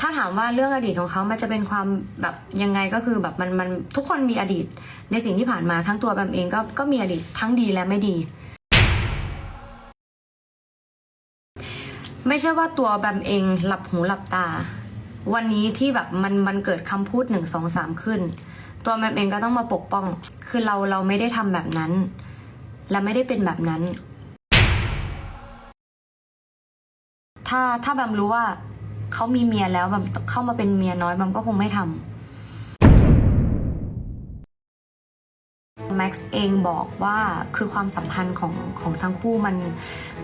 ถ้าถามว่าเรื่องอดีตของเขามันจะเป็นความแบบยังไงก็คือแบบมันมันทุกคนมีอดีต ในสิ่งที่ผ่านมาทั้งตัวแบมเองก็ก็มีอดีตทั้งดีและไม่ดี ไม่ใช่ว่าตัวแบมเองหลับหูหลับตา วันนี้ที่แบบมันมันเกิดคำพูดหนึ่งสองสามขึ้น ตัวแบมเองก็ต้องมาปกป้อง คือเราเราไม่ได้ทำแบบนั้น และไม่ได้เป็นแบบนั้น ถ้าถ้าแบมรู้ว่า เขามีเมียแล้วแบมเข้ามาเป็นเมียน้อยแบมก็คงไม่ทำแม็กซ์เองบอกว่าคือความสัมพันธ์ของของทั้งคู่มัน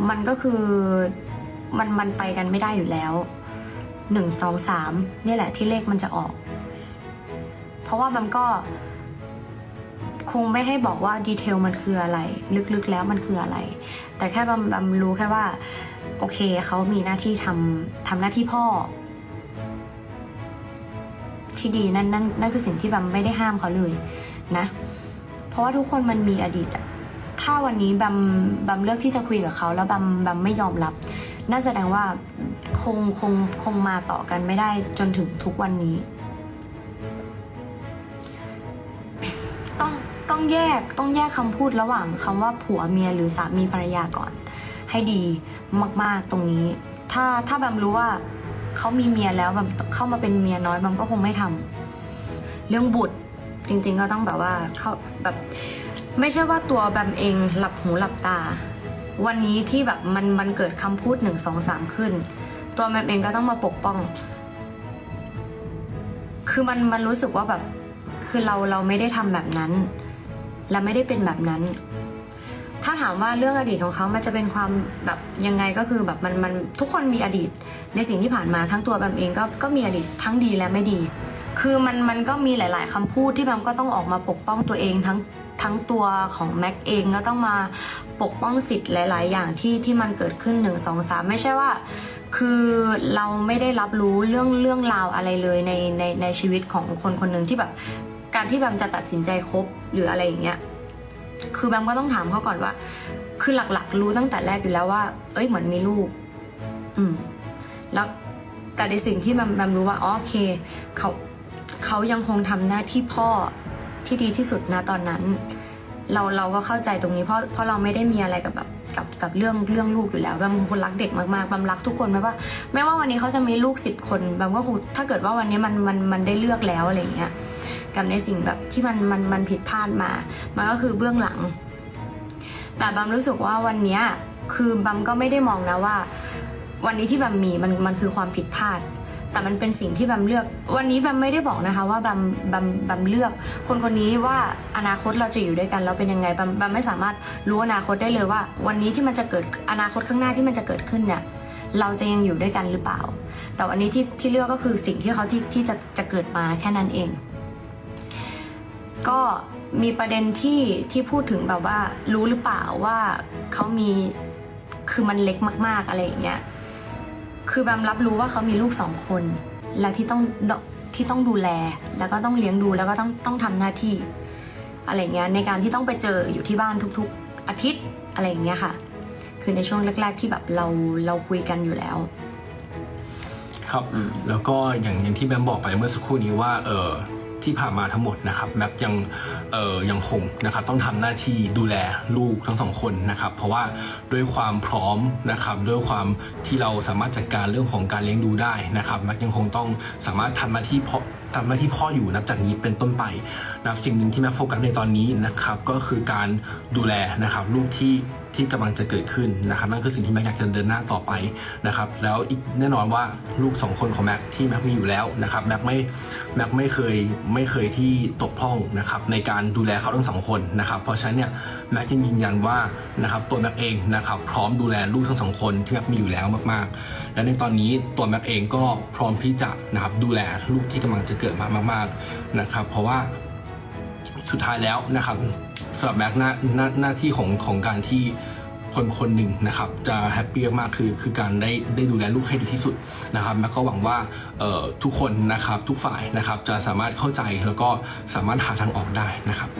มันก็คือมันมันไปกันไม่ได้อยู่แล้วหนึ่งสองสามนี่แหละที่เลขมันจะออก เพราะว่าแบมก็ คงไม่ให้บอกว่าดีเทลมันคืออะไร ลึกๆแล้วมันคืออะไร แต่แค่บำบำรู้แค่ว่า โอเคเขามีหน้าที่ทำทำหน้าที่พ่อ ที่ดีนั่นนั่นนั่นคือสิ่งที่บำไม่ได้ห้ามเขาเลยนะ เพราะว่าทุกคนมันมีอดีตอะถ้าวันนี้บำบำเลือกที่จะคุยกับเขา แล้วบำบำไม่ยอมรับนั่นแสดงว่าคงคงคงมาต่อกันไม่ได้จนถึงทุกวันนี้ ต้องแยกต้องแยกคำพูดระหว่างคำว่าผัวเมียหรือสามีภรรยาก่อน ให้ดีมากๆตรงนี้ ถ้าถ้าแบมรู้ว่าเขามีเมียแล้วแบมเข้ามาเป็นเมียน้อยแบมก็คงไม่ทำเรื่องบุตรจริง ๆ ก็ต้องแบบว่าเขาแบบไม่ใช่ว่าตัวแบมเองหลับหูหลับตา วันนี้ที่แบบมันมันเกิดคำพูดหนึ่งสองสามขึ้น ตัวแบมเองก็ต้องมาปกป้อง คือมันมันรู้สึกว่าแบบคือเราเราไม่ได้ทำแบบนั้น และไม่ได้เป็นแบบนั้น ถ้าถามว่าเรื่องอดีตของเขามันจะเป็นความแบบยังไงก็คือแบบมันมันทุกคนมีอดีต ในสิ่งที่ผ่านมาทั้งตัวแบมเองก็ก็มีอดีตทั้งดีและไม่ดี คือมันมันก็มีหลาย ๆคำพูดที่แบมก็ต้องออกมาปกป้องตัวเองทั้งทั้งตัวของแม็กเองก็ต้องมาปกป้องสิทธิ์หลาย ๆ อย่างที่ที่มันเกิดขึ้นหนึ่งสองสามไม่ใช่ว่า คือเราไม่ได้รับรู้เรื่องเรื่องราวอะไรเลยในในในชีวิตของคนคนหนึ่งที่แบบ การที่แบมจะตัดสินใจคบหรืออะไรอย่างเงี้ยคือแบมก็ต้องถามเขาก่อนว่า คือหลักๆ รู้ตั้งแต่แรกอยู่แล้วว่า เอ้ยเหมือนมีลูก อืม แล้วแต่ในสิ่งที่แบมแบมรู้ว่าอ๋อโอเคเขาเขายังคงทำหน้าที่พ่อที่ดีที่สุดนะตอนนั้น เราเราก็เข้าใจตรงนี้เพราะเพราะเราไม่ได้มีอะไรกับแบบกับกับเรื่องเรื่องลูกอยู่แล้วแบมเป็นคนรักเด็กมากๆแบมรักทุกคนไม่ว่าไม่ว่าวันนี้เขาจะมีลูกสิบคนแบมก็คงถ้าเกิดว่าวันนี้มันมันมันได้เลือกแล้วอะไรอย่างเงี้ย กับในสิ่งแบบที่มันมันมันผิดพลาดมา มันก็คือเบื้องหลัง แต่บัมรู้สึกว่าวันนี้คือบัมก็ไม่ได้มองนะว่า วันนี้ที่บัมมีมันมันคือความผิดพลาด แต่มันเป็นสิ่งที่บัมเลือก วันนี้บัมไม่ได้บอกนะคะ ว่าบัมบัมบัมเลือก คนคนนี้ว่าอนาคตเราจะอยู่ด้วยกันแล้วเป็นยังไงบัมบัมไม่สามารถรู้อนาคตได้เลยว่า วันนี้ที่มันจะเกิดอนาคตข้างหน้าที่มันจะเกิดขึ้นเนี่ยเราจะยังอยู่ด้วยกันหรือเปล่า แต่วันนี้ที่ที่เลือกก็คือสิ่งที่เขาที่ที่จะจะเกิดมาแค่นั้นเอง ก็มีประเด็นที่ที่พูดถึงแบบว่า รู้หรือเปล่าว่าเขามีคือมันเล็กมาก ๆอะไรอย่างเงี้ยคือแบมรับรู้ว่าเขามีลูกสองคน และที่ต้องที่ต้องดูแลแล้วก็ต้องเลี้ยงดูแล้วก็ต้องต้องทำหน้าที่ อะไรเงี้ยในการที่ต้องไปเจออยู่ที่บ้านทุกๆ อาทิตย์อะไรอย่างเงี้ยค่ะ คือในช่วงแรก ๆ ที่แบบเราเราคุยกันอยู่แล้ว ครับ แล้วก็อย่างอย่างที่แบมบอกไปเมื่อสักครู่นี้ว่า เออ ที่ผ่านมาทั้งหมดนะครับแม็กยังเออยังคงนะครับต้องทำหน้าที่ดูแลลูกทั้งสองคนนะครับเพราะว่าด้วยความพร้อมนะครับด้วยความที่เราสามารถจัดการเรื่องของการเลี้ยงดูได้นะครับแม็กยังคงต้องสามารถทำหน้าที่พ่อทำหน้าที่พ่ออยู่นับจากนี้เป็นต้นไปนับสิ่งหนึ่งที่แม็กโฟกัสในตอนนี้นะครับก็คือการดูแลนะครับลูกที่ ที่กำลังจะเกิดขึ้นนะครับนั่นคือสิ่งที่แม็กอยากจะเดินหน้าต่อไปนะครับแล้วอีกแน่นอนว่าลูกสองคนของแม็กที่แม็กมีอยู่แล้วนะครับแม็กไม่แม็กไม่เคยไม่เคยที่ตกพร่องนะครับในการดูแลเขาทั้งสองคนนะครับเพราะฉะนั้นเนี่ยแม็กยังยืนยันว่านะครับตัวแม็กเองนะครับพร้อมดูแลลูกทั้งสองคนที่แม็กมีอยู่แล้วมากๆ และในตอนนี้ตัวแม็กเองก็พร้อมที่จะนะครับดูแลลูกที่กำลังจะเกิดมามาก ๆนะครับ เพราะว่าสุดท้ายแล้วนะครับ สำหรับแม็กหน้าหน้าหน้าที่ของของการที่คนคนหนึ่งนะครับจะแฮปปี้มากคือคือการได้ได้ดูแลลูกให้ดีที่สุดนะครับแม็กก็หวังว่าเอ่อทุกคนนะครับทุกฝ่ายนะครับจะสามารถเข้าใจแล้วก็สามารถหาทางออกได้นะครับ